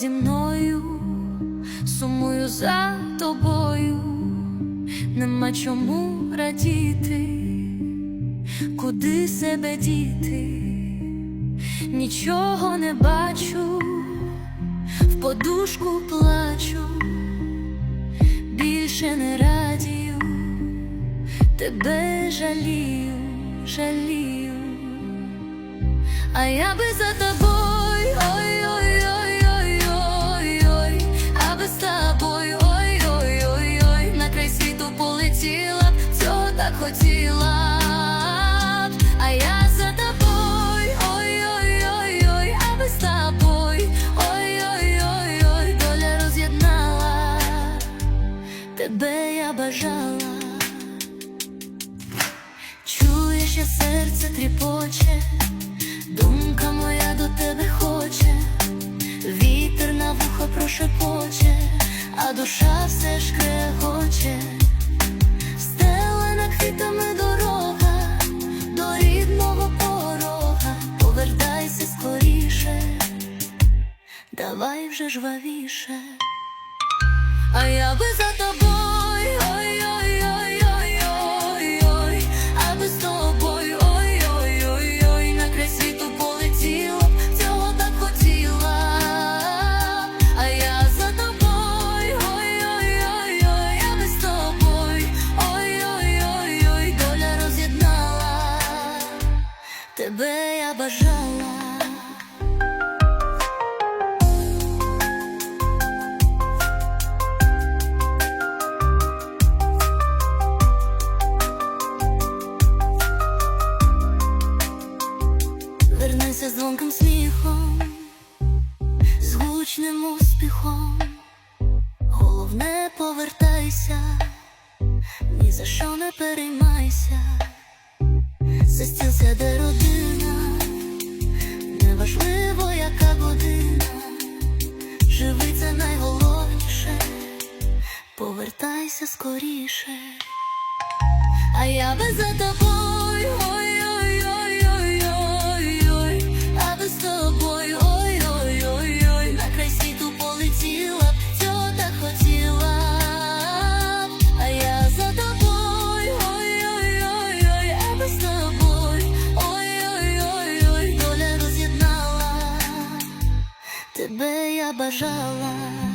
зі мною, сумую за тобою, нема чому радіти, куди себе діти, нічого не бачу, в подушку плачу, більше не радію, тебе жалію, жалію. А я би за хотіла. А я за тобою, ой-ой-ой-ой, а би з тобою, ой-ой-ой-ой, доля роз'єднала, тебе я бажала. Чуєш, я серце тріпоче, думка моя до тебе хоче, вітер на вухо прошепоче, а душа все ж крегоче, вже жвавіше. А я би за тобою, ой-ой-ой-ой-ой-ой, а з тобою, на край світу полетіла, цього так хотіла. А я за тобою, ой-ой-ой-ой, а з тобою, ой-ой-ой-ой, доля роз'єднала, тебе я бажала. Дзвонким з гучним успіхом, головне повертайся, ні за що не переймайся, за стіл сяде родина, неважливо, яка година, живи це найголовніше, повертайся скоріше. А я би за тобою, тебе я бажала.